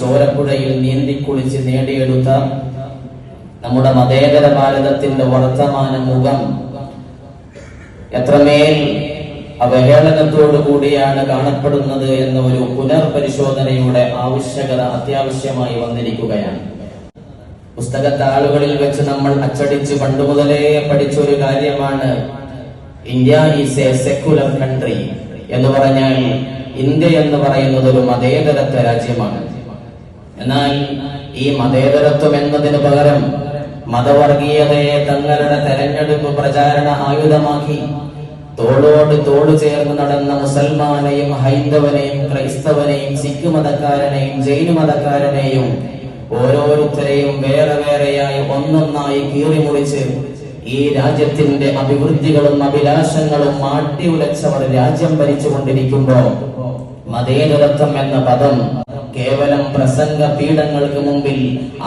ചോരപ്പുഴയിൽ നീന്തിക്കുളിച്ച് നേടിയെടുത്ത നമ്മുടെ മതേതര ഭാരതത്തിന്റെ വർത്തമാന മുഖം. എത്രമേൽ അവഹേളനത്തോടു കൂടിയാണ് കാണപ്പെടുന്നത് എന്ന ഒരു പുനർപരിശോധനയുടെ ആവശ്യകത അത്യാവശ്യമായി വന്നിരിക്കുകയാണ്. പുസ്തകത്താളുകളിൽ വെച്ച് നമ്മൾ അച്ചടിച്ച് പണ്ടുമുതലേ പഠിച്ച ഒരു കാര്യമാണ് India is a secular country എന്ന് പറഞ്ഞാൽ ഇന്ത്യ എന്ന് പറയുന്നത് ഒരു മതേതരത്വ രാജ്യമാണ്. എന്നാൽ ഈ മതേതരത്വം എന്നതിന് പകരം മതവർഗീയതയെ തങ്ങളുടെ തെരഞ്ഞെടുപ്പ് പ്രചാരണ ആയുധമാക്കി തോളോട് തോട് ചേർന്ന് നടന്ന മുസൽമാനെയും ഹൈന്ദവനെയും ക്രൈസ്തവനെയും സിഖ് മതക്കാരനെയും ജൈന മതക്കാരനെയും ഓരോരുത്തരെയും വേറെ വേറെയായി ഒന്നൊന്നായി കീറിമുറിച്ച് ഈ രാജ്യത്തിന്റെ അഭിവൃദ്ധികളും അഭിലാഷങ്ങളും മാട്ടി ഉലച്ചവർ രാജ്യം ഭരിച്ചുകൊണ്ടിരിക്കുമ്പോൾ മതേതരത്വം എന്ന പദം കേവലം പ്രസംഗ പീഠങ്ങൾക്ക് മുമ്പിൽ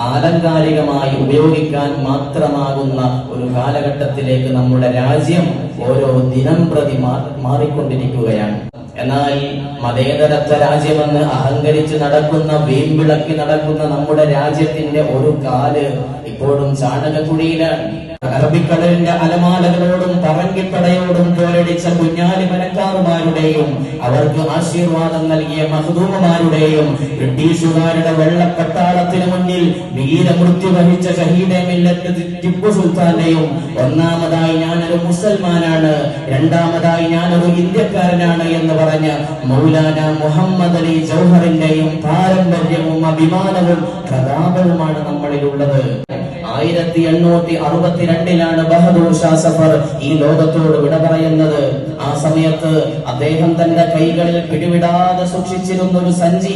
ആലങ്കാരികമായി ഉപയോഗിക്കാൻ മാത്രമാകുന്ന ഒരു കാലഘട്ടത്തിലേക്ക് നമ്മുടെ രാജ്യം ഓരോ ദിനം പ്രതി മാറിക്കൊണ്ടിരിക്കുകയാണ്. എന്നാൽ മതേതരത്വ രാജ്യമെന്ന് അഹങ്കരിച്ച് നടക്കുന്ന വീമ്പിളക്കി നടക്കുന്ന നമ്മുടെ രാജ്യത്തിന്റെ ഒരു കാൽ ഇപ്പോഴും ചാണകക്കുഴിയിലാണ്. അറബിക്കടലിന്റെ അലമാലകളോടും പറങ്കിപ്പടയോടും പോരടിച്ച കുഞ്ഞാലി മലക്കാറുമാരുടെയും അവർക്ക് ആശീർവാദം നൽകിയ മഹദൂമമാരുടെയും ബ്രിട്ടീഷുകാരുടെ വെള്ളപ്പട്ടാളത്തിന് മുന്നിൽ വീരമൃത്യു വഹിച്ച ഷഹീദെ മില്ലത്ത് ടിപ്പു സുൽത്താന്റെയും ഒന്നാമതായി ഞാനൊരു മുസൽമാനാണ് രണ്ടാമതായി ഞാനൊരു ഇന്ത്യക്കാരനാണ് എന്ന് പറഞ്ഞ മൗലാന മുഹമ്മദ് അലി ജൗഹറിന്റെയും പാരമ്പര്യവും അഭിമാനവും പ്രതാപവുമാണ് നമ്മളിലുള്ളത്. ആയിരത്തി എണ്ണൂറ്റി അറുപത്തിരണ്ടിലാണ് ബഹദൂർ ഷാ സഫർ ഈ ലോകത്തോട് വിട പറയുന്നത്. ആ സമയത്ത് അദ്ദേഹം തന്റെ കൈകളിൽ പിടിവിടാതെ സൂക്ഷിച്ചിരുന്ന ഒരു സഞ്ചി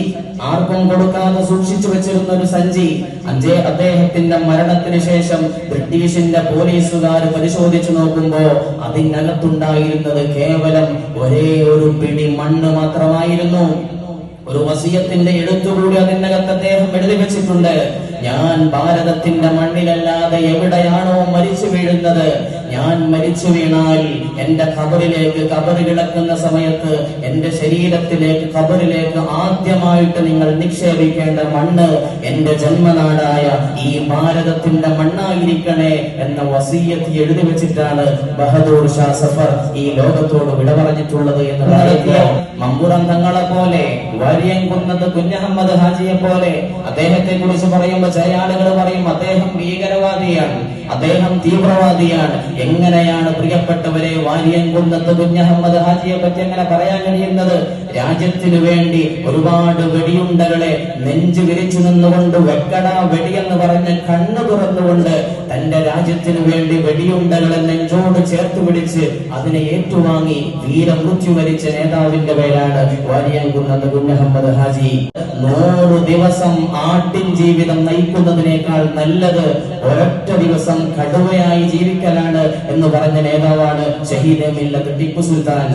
ആർക്കും കൊടുക്കാതെ സൂക്ഷിച്ചു വെച്ചിരുന്ന ഒരു സഞ്ചി അഞ്ചേ അദ്ദേഹത്തിന്റെ മരണത്തിന് ശേഷം ബ്രിട്ടീഷിന്റെ പോലീസുകാർ പരിശോധിച്ചു നോക്കുമ്പോ അതിനകത്തുണ്ടായിരുന്നത് കേവലം ഒരേ ഒരു പിടി മണ്ണ് മാത്രമായിരുന്നു. ഒരു വസീയത്തിന്റെ എഴുത്തുകൂടി അതിനകത്ത് അദ്ദേഹം എഴുതി വെച്ചിട്ടുണ്ട് ഞാൻ ഭാരതത്തിന്റെ മണ്ണിലല്ലാതെ എവിടെയാണോ മരിച്ചു വീഴുന്നത്? ഞാൻ മരിച്ചു വീണാൽ എന്റെ കബറിലേക്ക് കബറ് കിടക്കുന്ന സമയത്ത് എന്റെ ശരീരത്തിലേക്ക് കബറിലേക്ക് ആദ്യമായിട്ട് നിങ്ങൾ നിക്ഷേപിക്കേണ്ട മണ്ണ് എന്റെ ജന്മനാടായ ഈ ഭാരതത്തിന്റെ മണ്ണായിരിക്കണേ എന്ന വസീയത്ത് എഴുതി വെച്ചിട്ടാണ് ബഹദൂർ ഷാ സഫർ ഈ ലോകത്തോട് വിട പറഞ്ഞിട്ടുള്ളത് എന്ന് പറയുമ്പോൾ മമ്പുറം പോലെ വാര്യംകുന്നത് കുഞ്ഞഹമ്മദ് ഹാജിയെ പോലെ അദ്ദേഹത്തെ കുറിച്ച് പറയുമ്പോൾ ചില ആളുകൾ പറയും അദ്ദേഹം ഭീകരവാദിയാണ് അദ്ദേഹം തീവ്രവാദിയാണ്. എങ്ങനെയാണ് പ്രിയപ്പെട്ടവരെ വാര്യംകുന്നത്ത് കുഞ്ഞഹമ്മദ് ഹാജിയെ പറ്റി എങ്ങനെ പറയാൻ കഴിയുന്നത്? രാജ്യത്തിനു വേണ്ടി ഒരുപാട് വെടിയുണ്ടകളെ നെഞ്ചു വിരിച്ചു നിന്നുകൊണ്ട് വെക്കട വെടിയെന്ന് പറഞ്ഞ് കണ്ണു തുറന്നുകൊണ്ട് രാജ്യത്തിനു വേണ്ടി വെടിയുണ്ടകളെ നെഞ്ചോട് ചേർത്ത് പിടിച്ച് അതിനെ ഏറ്റുവാങ്ങി വീരമൃത്യു വരിച്ച നേതാവിന്റെ പേരാണ് വാര്യംകുന്നത് കുഞ്ഞഹമ്മദ് ഹാജി. നൂറ് ദിവസം ആട്ടിൻ ജീവിതം നയിക്കുന്നതിനേക്കാൾ നല്ലത് ഒരൊറ്റ ദിവസം കടുവയായി ജീവിക്കലാണ് എന്ന് പറഞ്ഞ നേതാവാണ് ഷഹീദ് ടിപ്പു സുൽത്താൻ.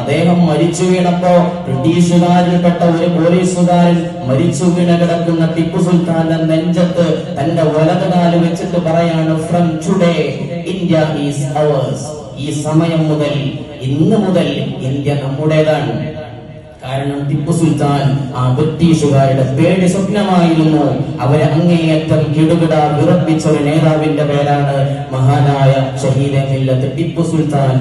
അദ്ദേഹം മരിച്ചു വീണപ്പോ ബ്രിട്ടീഷുകാരിൽപ്പെട്ട ഒരു പോലീസുകാരൻ മരിച്ചു വീണ കിടക്കുന്ന ടിപ്പു സുൽത്താന്റെ നെഞ്ചത്ത് തന്റെ വലതുകാൽ വെച്ചിട്ട് പറയാണ് from today India is ours ഈ സമയം മുതൽ ഇന്ന് മുതൽ ഇന്ത്യ നമ്മുടേതാണ്. കാരണം ടിപ്പു സുൽത്താൻ ആ ബ്രിട്ടീഷുകാരുടെ പേടി സ്വപ്നമായിരുന്നു. അവരെ അങ്ങേയറ്റം കിടുകിട വിറപ്പിച്ച ഒരു നേതാവിന്റെ പേരാണ് മഹാനായ ഷഹീദ് ടിപ്പു സുൽത്താൻ.